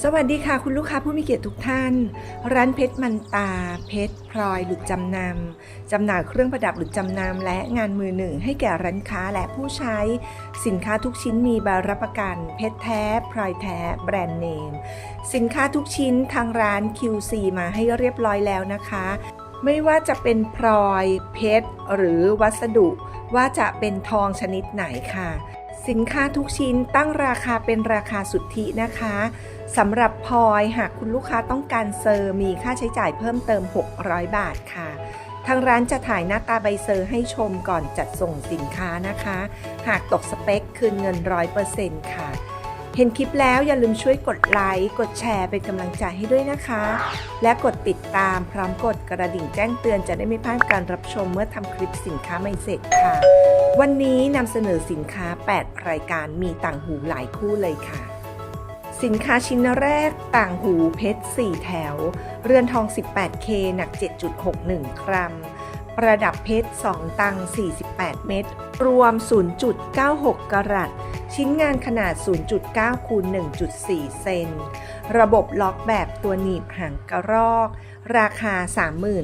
สวัสดีค่ะ คุณลูกค้าผู้มีเกียรติทุกท่าน ร้านเพชรมันตา เพชรพลอยหลุดจำนำจำหน่ายเครื่องประดับหลุดจำนำและงานมือหนึ่งให้แก่ร้านค้าและผู้ใช้ สินค้าทุกชิ้นมีใบรับประกัน เพชรแท้พลอยแท้ แบรนด์เนม สินค้าทุกชิ้นทางร้าน QC มาให้เรียบร้อยแล้วนะคะ ไม่ว่าจะเป็นพลอย เพชร หรือวัสดุ ว่าจะเป็นทองชนิดไหนค่ะ สินค้าทุกชิ้นตั้งราคาเป็นราคาสุทธินะคะสำหรับพลอยหากคุณลูกค้าต้องการเซอร์มีค่าใช้จ่ายเพิ่มเติม 600 บาทค่ะ ทางร้านจะถ่ายหน้าตาใบเซอร์ให้ชมก่อนจัดส่งสินค้านะคะ หากตกสเปคคืนเงิน 100%ค่ะ เห็นคลิปแล้วอย่าลืมช่วยกดไลค์กดแชร์เป็นกำลังใจให้ด้วยนะคะ และกดติดตามพร้อมกดกระดิ่งแจ้งเตือนจะได้ไม่พลาดการรับชมเมื่อทำคลิปสินค้าใหม่เสร็จค่ะ วันนี้นำเสนอสินค้า 8 รายการมีต่างหูหลายคู่เลยค่ะ สินค้าชิ้นแรกต่างหูเพชร 4 แถว เรือนทอง 18K หนัก 7.61 กรัม ประดับเพชร 2 ตัง 48 เม็ด รวม 0.96 กรัต ชิ้นงานขนาด 0.9 คูณ 1.4 เซน ระบบล็อกแบบตัวหนีบหางกระรอก ราคา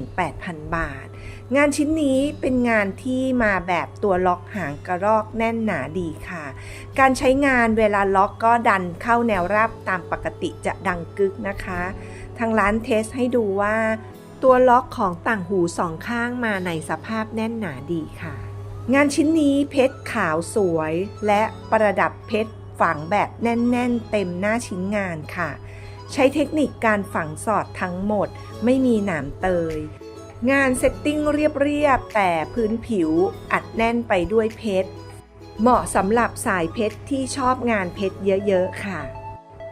38,000 บาท งานชิ้นนี้เป็นงานที่มาแบบตัวล็อกหางกระรอกแน่นหนาดีค่ะ การใช้งานเวลาล็อกก็ดันเข้าแนวราบตามปกติจะดังกึกนะคะ ทางร้านเทสให้ดูว่า ตัวล็อกของต่างหูสองข้างมาในสภาพแน่นหนาดีค่ะ งานชิ้นนี้เพชรขาวสวยและประดับเพชรฝังแบบแน่น ๆ เต็มหน้าชิ้นงานค่ะ ใช้เทคนิคการฝังสอดทั้งหมดไม่มีหนามเตย งานเซตติ้งเรียบ ๆ แต่พื้นผิวอัดแน่นไปด้วยเพชร เหมาะสำหรับสายเพชรที่ชอบงานเพชรเยอะ ๆ ค่ะ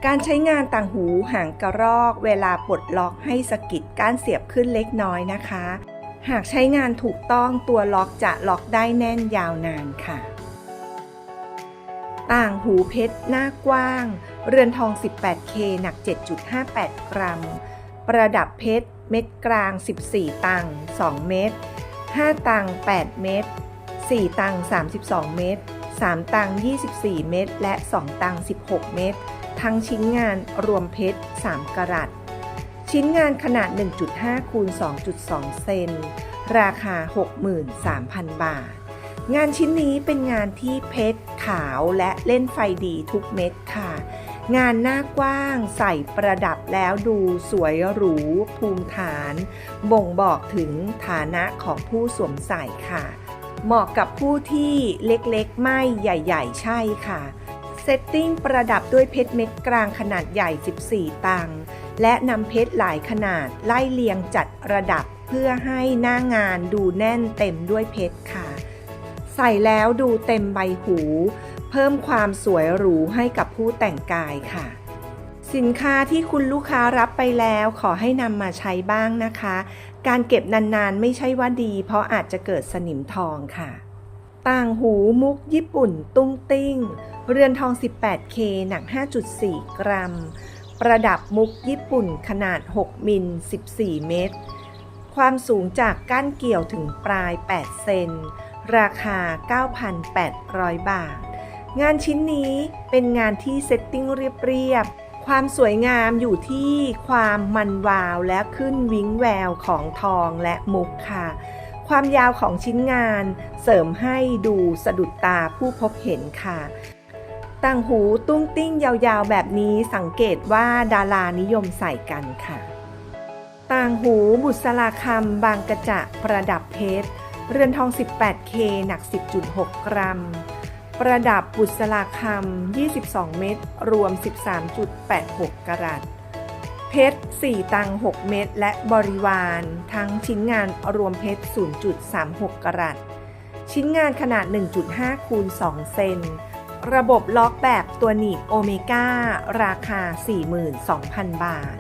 การใช้งานต่างหูหางกระรอกเวลาปลดล็อกให้สกิดก้านเสียบขึ้นเล็กน้อยนะคะ หากใช้งานถูกต้องตัวล็อกจะล็อกได้แน่นยาวนานค่ะ ต่างหูเพชรหน้ากว้าง เรือนทอง 18K หนัก 7.58 กรัม ประดับเพชร เม็ดกลาง 14 ตัง 2 เม็ด 5 ตัง 8 เม็ด 4 ตัง 32 เม็ด 3 ตัง 24 เม็ด และ 2 ตัง 16 เม็ด ทั้งชิ้นงานรวมเพชร 3กรัต ชิ้นงานขนาด 1.5 คูณ 2.2 เซน ราคา 63,000 บาท งานชิ้นนี้เป็นงานที่เพชรขาวและเล่นไฟดีทุกเม็ดค่ะ งานหน้ากว้างใส่ประดับแล้วดูสวยหรู ภูมิฐาน บ่งบอกถึงฐานะของผู้สวมใส่ค่ะ เหมาะกับผู้ที่เล็กๆ ไม่ใหญ่ ๆ ใช่ค่ะ เซตติ้งประดับด้วยเพชรเม็ดกลางขนาดใหญ่ 14 ตัง และนำเพชรหลายขนาดไล่เรียงจัดระดับเพื่อให้หน้างานดูแน่นเต็มด้วยเพชรค่ะ ใส่แล้วดูเต็มใบหู เพิ่มความสวยหรูให้กับผู้แต่งกายค่ะ สินค้าที่คุณลูกค้ารับไปแล้วขอให้นำมาใช้บ้างนะคะ การเก็บนานๆไม่ใช่ว่าดี เพราะอาจจะเกิดสนิมทองค่ะ ต่างหูมุกญี่ปุ่นตุ้งติ้ง เรือนทอง 18K หนัก 5.4 กรัม ประดับมุกญี่ปุ่นขนาด 6 มิล 14 เมตร ความสูงจากก้านเกี่ยวถึงปลาย 8 เซน ราคา 9,800 บาท งานชิ้นนี้เป็นงานที่เซตติ้งเรียบๆ ความสวยงามอยู่ที่ความมันวาวและขึ้นวิ้งแววของทองและมุกค่ะ ความยาวของชิ้นงานเสริมให้ดูสะดุดตาผู้พบเห็นค่ะ ต่างหูตุ้งติ้งยาวๆ แบบนี้สังเกตว่าดารานิยมใส่กันค่ะ ต่างหูบุษราคำบางกระจะประดับเพชร เรือนทอง 18K หนัก 10.6 กรัม ประดับบุษราคำ 22 เม็ดรวม 13.86 กรัตเพชร 4 ตัง 6 เม็ดและบริวาร ทั้งชิ้นงานรวมเพชร 0.36 กรัตชิ้นงานขนาด 1.5 คูณ 2 เซน ระบบล็อกแบบตัวหนีบโอเมก้าราคา 42,000 บาท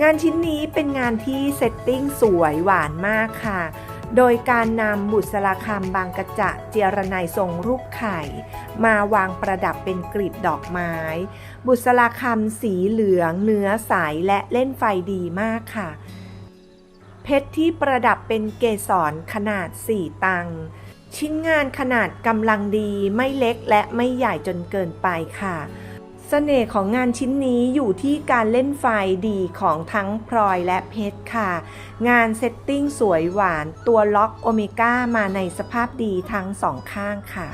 งานชิ้นนี้เป็นงานที่เซตติ้งสวยหวานมากค่ะ โดยการนำบุษราคำบางกระจะเจรไนยทรงรูปไข่ มาวางประดับเป็นกลีบดอกไม้ บุษราคำสีเหลืองเนื้อใสและเล่นไฟดีมากค่ะ เพชรที่ประดับเป็นเกสรขนาด 4 ตัง ชิ้นงานขนาดกำลังดีไม่เล็กและไม่ใหญ่จนเกินไปค่ะเสน่ห์ของงานชิ้นนี้อยู่ที่การเล่นไฟดีของทั้งพลอยและเพชรค่ะ งานเซตติ้งสวยหวานตัวล็อกโอเมก้ามาในสภาพดีทั้งสองข้างค่ะ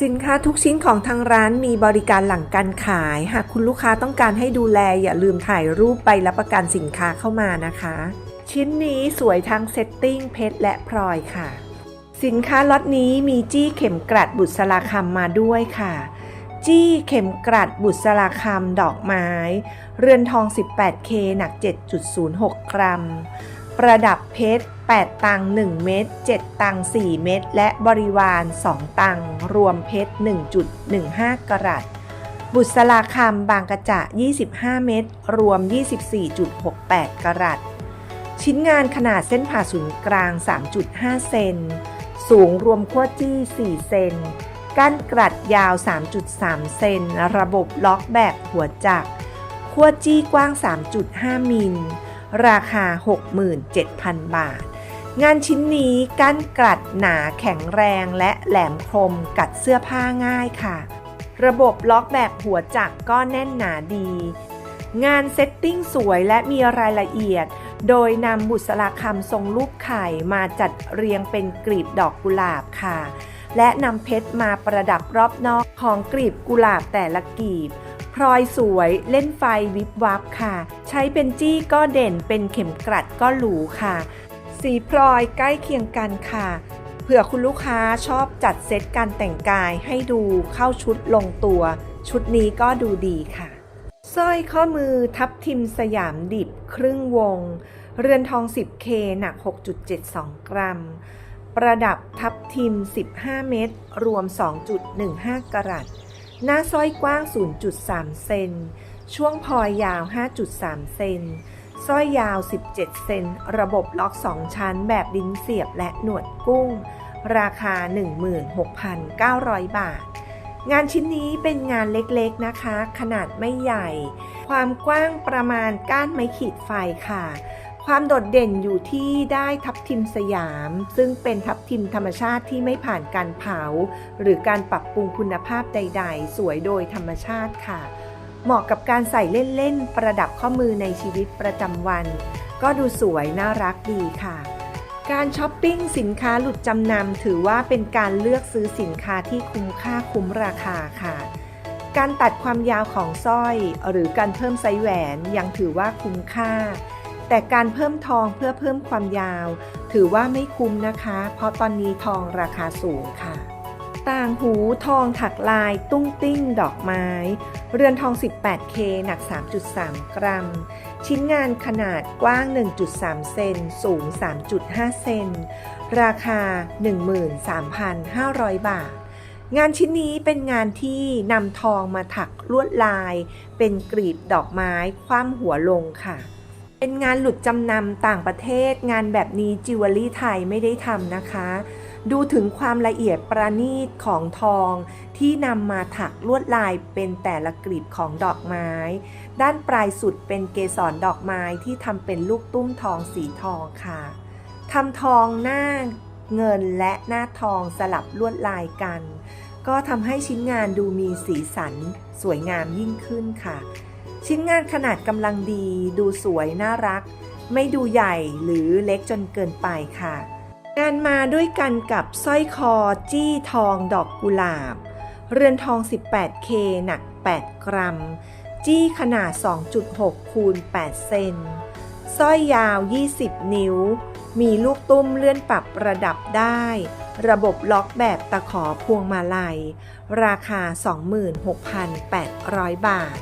สินค้าทุกชิ้นของทางร้านมีบริการหลังการขาย หากคุณลูกค้าต้องการให้ดูแลอย่าลืมถ่ายรูปไปรับประกันสินค้าเข้ามานะคะ ชิ้นนี้สวยทั้งเซตติ้งเพชรและพลอยค่ะ สินค้าล็อตนี้มีจี้เข็มกลัดบุษราคำมาด้วยค่ะ จี้เข็มกลัดบุษราคำดอกไม้ เรือนทอง 18K หนัก 7.06 กรัม ประดับเพชร 8 ตัง 1 เม็ด 7 ตัง 4 เม็ด และบริวาร 2 ตัง รวมเพชร 1.15 กรัตบุษราคำบางกระจะ 25 เม็ด รวม 24.68 กรัตชิ้นงานขนาดเส้นผ่าศูนย์กลาง 3.5 เซน สูงรวมขั้วจี้ 4 เซนก้านกรัดยาว 3.3 เซน ระบบล็อกแบบหัวจักรขั้วจี้กว้าง 3.5 มิล ราคา 67,000 บาท งานชิ้นนี้ก้านกรัดหนาแข็งแรงและแหลมคมกัดเสื้อผ้าง่ายค่ะ ระบบล็อกแบบหัวจักรก็แน่นหนาดี งานเซตติ้งสวยและมีรายละเอียด โดยนำบุษราคำทรงรูปไข่มาจัดเรียงเป็นกลีบดอกกุหลาบค่ะ และนำเพชรมาประดับรอบนอกของกลีบกุหลาบแต่ละกลีบพลอยสวยเล่นไฟวิบวับค่ะ ใช้เป็นจี้ก็เด่นเป็นเข็มกลัดก็หรูค่ะ สีพลอยใกล้เคียงกันค่ะ เผื่อคุณลูกค้าชอบจัดเซตการแต่งกายให้ดูเข้าชุดลงตัว ชุดนี้ก็ดูดีค่ะ สร้อยข้อมือทับทิมสยามดิบครึ่งวง เรือนทอง 10K หนัก 6.72 กรัม ประดับทับทิม 15 เม็ดรวม 2.15 กรัตหน้าสร้อยกว้าง 0.3 เซน ช่วงพอยยาว 5.3 เซน สร้อยยาว 17 เซน ระบบล็อก 2 ชั้นแบบลิ้นเสียบและหนวดกุ้ง ราคา 16,900 บาท งานชิ้นนี้เป็นงานเล็กๆนะคะ ขนาดไม่ใหญ่ ความกว้างประมาณก้านไม้ขีดไฟค่ะ ความโดดเด่นอยู่ที่ได้ทับทิมสยาม ซึ่งเป็นทับทิมธรรมชาติที่ไม่ผ่านการเผา หรือการปรับปรุงคุณภาพใด ๆ สวยโดยธรรมชาติค่ะ เหมาะกับการใส่เล่นๆ ประดับข้อมือในชีวิตประจำวัน ก็ดูสวยน่ารักดีค่ะ การช้อปปิ้งสินค้าหลุดจำนำถือว่าเป็นการเลือกซื้อสินค้าที่คุ้มค่าคุ้มราคาค่ะ การตัดความยาวของสร้อย หรือการเพิ่มไซแหวนยังถือว่าคุ้มค่า แต่การเพิ่มทองเพื่อเพิ่มความยาว ถือว่าไม่คุ้มนะคะ เพราะตอนนี้ทองราคาสูงค่ะ ต่างหูทองถักลายตุ้งติ้งดอกไม้ เรือนทอง 18K หนัก 3.3 กรัม ชิ้นงานขนาดกว้าง 1.3 เซน สูง 3.5 เซน ราคา 13,500 บาท งานชิ้นนี้เป็นงานที่นำทองมาถักลวดลาย เป็นกรีบดอกไม้คว่ำหัวลงค่ะ เป็นงานหลุดจำนำต่างประเทศ งานแบบนี้จิวเวลรี่ไทยไม่ได้ทำนะคะ ดูถึงความละเอียดประณีตของทองที่นำมาถักลวดลายเป็นแต่ละกลีบของดอกไม้ ด้านปลายสุดเป็นเกสรดอกไม้ที่ทำเป็นลูกตุ้มทองสีทองค่ะทำทองหน้าเงินและหน้าทองสลับลวดลายกัน ก็ทำให้ชิ้นงานดูมีสีสันสวยงามยิ่งขึ้นค่ะ ชิ้นงานขนาดกำลังดี ดูสวยน่ารัก ไม่ดูใหญ่หรือเล็กจนเกินไปค่ะ งานมาด้วยกันกับสร้อยคอจี้ทองดอกกุหลาบ เรือนทอง 18K หนัก 8 กรัม จี้ขนาด 2.6 คูณ 8 เซนสร้อยยาว 20 นิ้ว มีลูกตุ้มเลื่อนปรับระดับได้ ระบบล็อกแบบตะขอพวงมาลัย ราคา 26,800 บาท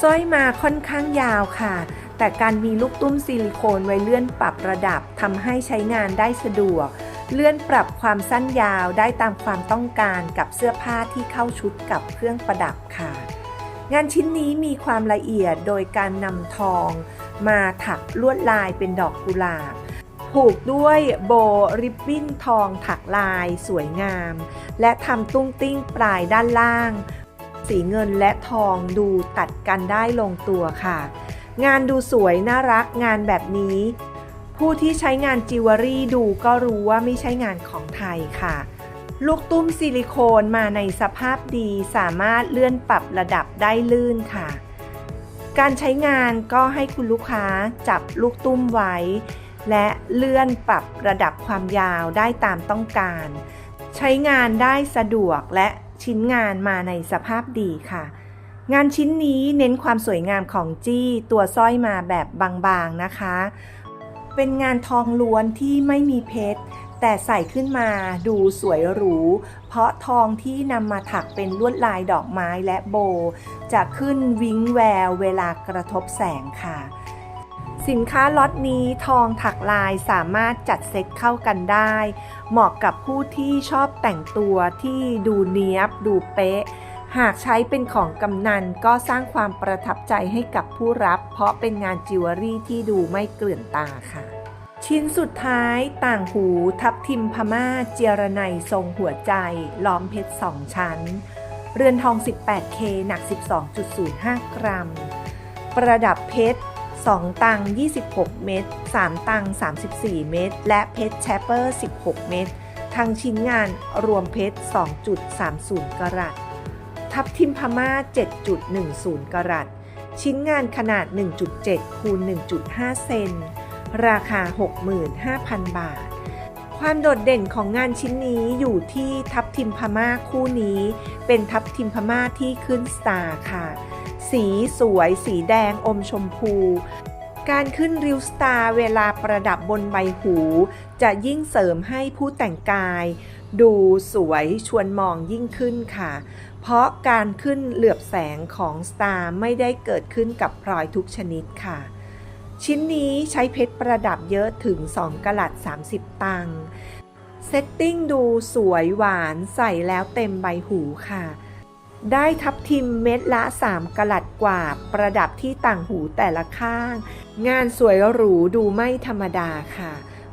สร้อยมาค่อนข้างยาวค่ะ แต่การมีลูกตุ้มซิลิโคนไว้เลื่อนปรับระดับทำให้ใช้งานได้สะดวก เลื่อนปรับความสั้นยาวได้ตามความต้องการกับเสื้อผ้าที่เข้าชุดกับเครื่องประดับค่ะ งานชิ้นนี้มีความละเอียดโดยการนำทอง มาถักลวดลายเป็นดอกกุหลาบผูกด้วยโบริบบิ้นทองถักลายสวยงาม และทำตุ้งติ้งปลายด้านล่าง สีเงินและทองดูตัดกันได้ลงตัวค่ะ งานดูสวยน่ารักงานแบบนี้ ผู้ที่ใช้งานจิวเวลรี่ดูก็รู้ว่าไม่ใช่งานของไทยค่ะ ลูกตุ้มซิลิโคนมาในสภาพดีสามารถเลื่อนปรับระดับได้ลื่นค่ะ การใช้งานก็ให้คุณลูกค้าจับลูกตุ้มไว้ และเลื่อนปรับระดับความยาวได้ตามต้องการ ใช้งานได้สะดวกและชิ้นงานมาในสภาพดีค่ะ งานชิ้นนี้เน้นความสวยงามของจี้ตัวสร้อยมาแบบบางๆนะคะ เป็นงานทองล้วนที่ไม่มีเพชร แต่ใส่ขึ้นมาดูสวยหรู เพราะทองที่นำมาถักเป็นลวดลายดอกไม้และโบ จะขึ้นวิ้งแววเวลากระทบแสงค่ะสินค้าล็อตนี้ทองถักลายสามารถจัดเซ็ตเข้ากันได้ เหมาะกับผู้ที่ชอบแต่งตัวที่ดูเนี้ยบดูเป๊ะ หากใช้เป็นของกำนันก็สร้างความประทับใจให้กับผู้รับ เพราะเป็นงานจิวเวลรี่ที่ดูไม่เกลื่อนตาค่ะ ชิ้นสุดท้ายต่างหูทับทิมพม่าเจยรไนทรงหัวใจ ล้อมเพชรสองชั้น เรือนทอง 18K หนัก 12.05 กรัม ประดับเพชร 2 ตัง 26 เม็ด3ตัง 34 เม็ดและเพชรแชปเปอร์ 16 เม็ดทั้งชิ้นงานรวมเพชร 2.30 กรัต ทับทิมพม่า 7.10 กรัต ชิ้นงานขนาด 1.7 คูณ 1.5 เซน ราคา 65,000 บาท ความโดดเด่นของงานชิ้นนี้อยู่ที่ทับทิมพม่าคู่นี้ เป็นทับทิมพม่าที่ขึ้นสตาร์ค่ะ สีสวย สีแดงอมชมพูการขึ้นริวสตาร์เวลาประดับบนใบหู จะยิ่งเสริมให้ผู้แต่งกาย ดูสวยชวนมองยิ่งขึ้นค่ะ เพราะการขึ้นเหลือบแสงของสตาร์ไม่ได้เกิดขึ้นกับพลอยทุกชนิดค่ะ ชิ้นนี้ใช้เพชรประดับเยอะถึง 2กะลัด 30 ตังค์เซตติ้งดูสวยหวานใส่แล้วเต็มใบหูค่ะ ได้ทับทิมเม็ดละ 3กะลัดกว่าประดับที่ต่างหูแต่ละข้าง งานสวยหรูดูไม่ธรรมดาค่ะ